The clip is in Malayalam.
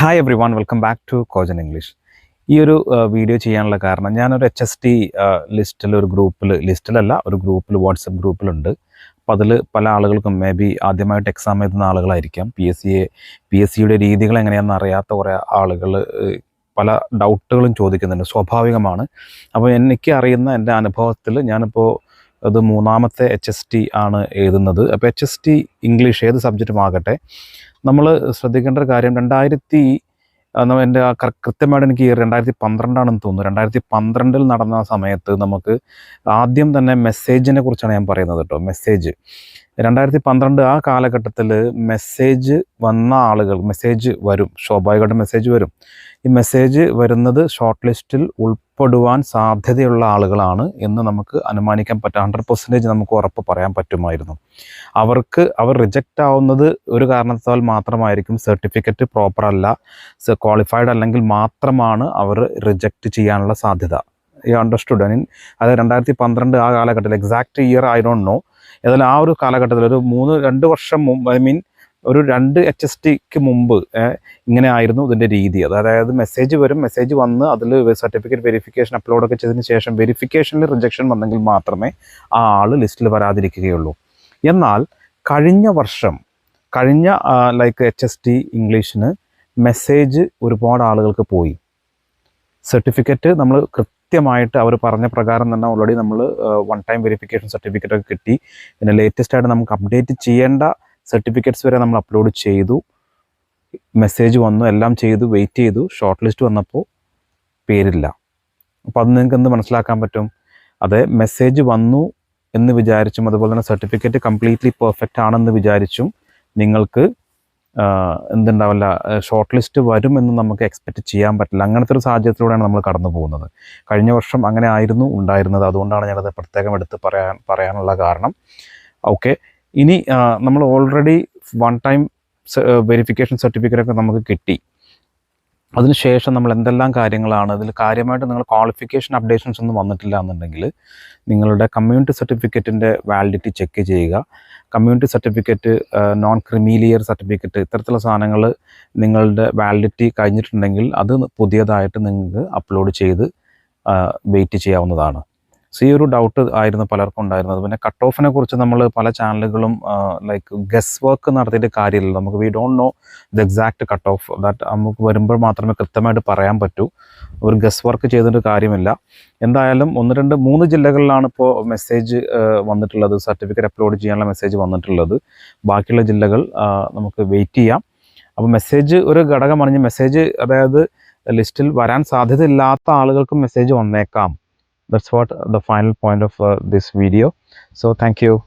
Hi everyone welcome back to Kojan English ഈ ഒരു വീഡിയോ ചെയ്യാനുള്ള കാരണം ഞാനൊരു എച്ച് എസ് ടി ലിസ്റ്റിൽ ഒരു ഗ്രൂപ്പിൽ ലിസ്റ്റിലല്ല ഒരു ഗ്രൂപ്പിൽ വാട്സപ്പ് ഗ്രൂപ്പിലുണ്ട്. അപ്പോൾ അതിൽ പല ആളുകൾക്കും മേ ബി ആദ്യമായിട്ട് എക്സാം എഴുതുന്ന ആളുകളായിരിക്കാം. പി എസ് സിയെ പി എസ് സിയുടെ രീതികൾ എങ്ങനെയാണെന്ന് അറിയാത്ത കുറേ ആളുകൾ പല ഡൗട്ടുകളും ചോദിക്കുന്നുണ്ട്. സ്വാഭാവികമാണ്. അപ്പോൾ എനിക്ക് അറിയുന്ന എന്റെ അനുഭവത്തിൽ ഞാനിപ്പോൾ അത് മൂന്നാമത്തെ എച്ച് എസ് ടി ആണ് എഴുതുന്നത്. അപ്പോൾ എച്ച് എസ് ടി ഇംഗ്ലീഷ് ഏത് സബ്ജക്റ്റും ആകട്ടെ നമ്മൾ ശ്രദ്ധിക്കേണ്ട ഒരു കാര്യം രണ്ടായിരത്തി എന്റെ കൃത്യമായിട്ട് എനിക്ക് രണ്ടായിരത്തി പന്ത്രണ്ടാണെന്ന് തോന്നുന്നു. രണ്ടായിരത്തി പന്ത്രണ്ടിൽ നടന്ന സമയത്ത് നമുക്ക് ആദ്യം തന്നെ മെസ്സേജിനെ കുറിച്ചാണ് ഞാൻ പറയുന്നത് കേട്ടോ മെസ്സേജ്. രണ്ടായിരത്തി പന്ത്രണ്ട് ആ കാലഘട്ടത്തിൽ മെസ്സേജ് വന്ന ആളുകൾ മെസ്സേജ് വരും സ്വാഭാവികമായിട്ട് മെസ്സേജ് വരും. ഈ മെസ്സേജ് വരുന്നത് ഷോർട്ട് ലിസ്റ്റിൽ ഉൾപ്പെടുവാൻ സാധ്യതയുള്ള ആളുകളാണ് എന്ന് നമുക്ക് അനുമാനിക്കാൻ പറ്റും. ഹൺഡ്രഡ് പെർസെന്റേജ് നമുക്ക് ഉറപ്പ് പറയാൻ പറ്റുമായിരുന്നു. അവർക്ക് അവർ റിജക്റ്റ് ആവുന്നത് ഒരു കാരണത്താൽ മാത്രമായിരിക്കും. സർട്ടിഫിക്കറ്റ് പ്രോപ്പർ അല്ല. ക്വാളിഫൈഡ് അല്ലെങ്കിൽ മാത്രമാണ് അവർ റിജക്റ്റ് ചെയ്യാനുള്ള സാധ്യത. ഈ അണ്ടർസ്റ്റുഡ് ഐ മീൻ രണ്ടായിരത്തി പന്ത്രണ്ട് ആ കാലഘട്ടത്തിൽ exact year I don't know ഏതായാലും ആ ഒരു കാലഘട്ടത്തിൽ ഒരു മൂന്ന് രണ്ട് വർഷം മുമ്പ് ഐ മീൻ ഒരു രണ്ട് എച്ച് എസ് ടിക്ക് മുമ്പ് ഇങ്ങനെ ആയിരുന്നു ഇതിന്റെ രീതി. അതായത് മെസ്സേജ് വരും മെസ്സേജ് വന്ന് അതിൽ സർട്ടിഫിക്കറ്റ് വെരിഫിക്കേഷൻ അപ്ലോഡ് ഒക്കെ ചെയ്തതിന് ശേഷം വെരിഫിക്കേഷനിൽ റിജക്ഷൻ വന്നെങ്കിൽ മാത്രമേ ആ ആൾ ലിസ്റ്റിൽ വരാതിരിക്കുകയുള്ളൂ. എന്നാൽ കഴിഞ്ഞ വർഷം കഴിഞ്ഞ ലൈക്ക് എച്ച് എസ് ടി ഇംഗ്ലീഷിന് മെസ്സേജ് ഒരുപാട് ആളുകൾക്ക് പോയി. സർട്ടിഫിക്കറ്റ് നമ്മൾ കൃത്യമായിട്ട് അവർ പറഞ്ഞ പ്രകാരം തന്നെ ഓൾറെഡി നമ്മൾ വൺ ടൈം വെരിഫിക്കേഷൻ സർട്ടിഫിക്കറ്റ് ഒക്കെ കിട്ടി. പിന്നെ ലേറ്റസ്റ്റ് ആയിട്ട് നമുക്ക് അപ്ഡേറ്റ് ചെയ്യേണ്ട സർട്ടിഫിക്കറ്റ്സ് വരെ നമ്മൾ അപ്ലോഡ് ചെയ്തു. മെസ്സേജ് വന്നു എല്ലാം ചെയ്തു വെയിറ്റ് ചെയ്തു. ഷോർട്ട് ലിസ്റ്റ് വന്നപ്പോൾ പേരില്ല. അപ്പോൾ അത് നിങ്ങൾക്ക് എന്ത് മനസ്സിലാക്കാൻ പറ്റും? അതെ മെസ്സേജ് വന്നു എന്ന് വിചാരിച്ചും അതുപോലെ തന്നെ സർട്ടിഫിക്കറ്റ് കംപ്ലീറ്റ്ലി പെർഫെക്റ്റ് ആണെന്ന് വിചാരിച്ചും നിങ്ങൾക്ക് എന്തുണ്ടാവില്ല ഷോർട്ട് ലിസ്റ്റ് വരുമെന്ന് നമുക്ക് എക്സ്പെക്റ്റ് ചെയ്യാൻ പറ്റില്ല. അങ്ങനത്തെ ഒരു സാഹചര്യത്തിലൂടെയാണ് നമ്മൾ കടന്നു പോകുന്നത്. കഴിഞ്ഞ വർഷം അങ്ങനെ ആയിരുന്നു ഉണ്ടായിരുന്നത്. അതുകൊണ്ടാണ് ഞാനത് പ്രത്യേകം എടുത്ത് പറയാൻ പറയാനുള്ള കാരണം. ഓക്കെ ഇനി നമ്മൾ already one time verification certificate ഒക്കെ നമുക്ക് കിട്ടി. അതിനുശേഷം നമ്മൾ എന്തെല്ലാം കാര്യങ്ങളാണ് ഇതിൽ കാര്യമായിട്ട് നിങ്ങൾ ക്വാളിഫിക്കേഷൻ അപ്ഡേഷൻസ് ഒന്നും വന്നിട്ടില്ല എന്നുണ്ടെങ്കിൽ നിങ്ങളുടെ കമ്മ്യൂണിറ്റി സർട്ടിഫിക്കറ്റിന്റെ വാലിഡിറ്റി ചെക്ക് ചെയ്യുക. Community certificate non creamy layer certificate ഇത്തരത്തിലുള്ള സാധനങ്ങൾ നിങ്ങളുടെ വാലിഡിറ്റി കഴിഞ്ഞിട്ടുണ്ടെങ്കിൽ അത് പുതിയതായിട്ട് നിങ്ങൾക്ക് അപ്ലോഡ് ചെയ്ത് വെയിറ്റ് ചെയ്യാവുന്നതാണ്. സോ ഈ ഒരു ഡൗട്ട് ആയിരുന്നു പലർക്കും ഉണ്ടായിരുന്നത്. പിന്നെ കട്ട് ഓഫിനെ കുറിച്ച് നമ്മൾ പല ചാനലുകളും ലൈക്ക് ഗസ് വർക്ക് നടത്തിയിട്ട് കാര്യമില്ല. നമുക്ക് we don't know the exact cut off that നമുക്ക് വരുമ്പോൾ മാത്രമേ കൃത്യമായിട്ട് പറയാൻ പറ്റൂ. ഒരു ഗസ് വർക്ക് ചെയ്തിട്ട് കാര്യമില്ല. എന്തായാലും ഒന്ന് രണ്ട് മൂന്ന് ജില്ലകളിലാണ് ഇപ്പോൾ മെസ്സേജ് വന്നിട്ടുള്ളത്. സർട്ടിഫിക്കറ്റ് അപ്ലോഡ് ചെയ്യാനുള്ള മെസ്സേജ് വന്നിട്ടുള്ളത്. ബാക്കിയുള്ള ജില്ലകൾ നമുക്ക് വെയിറ്റ് ചെയ്യാം. അപ്പോൾ മെസ്സേജ് ഒരു ഘടകമാണ്. മെസ്സേജ് അതായത് ലിസ്റ്റിൽ വരാൻ സാധ്യതയില്ലാത്ത ആളുകൾക്കും മെസ്സേജ് വന്നേക്കാം. that's what the final point of uh, this video. So thank you.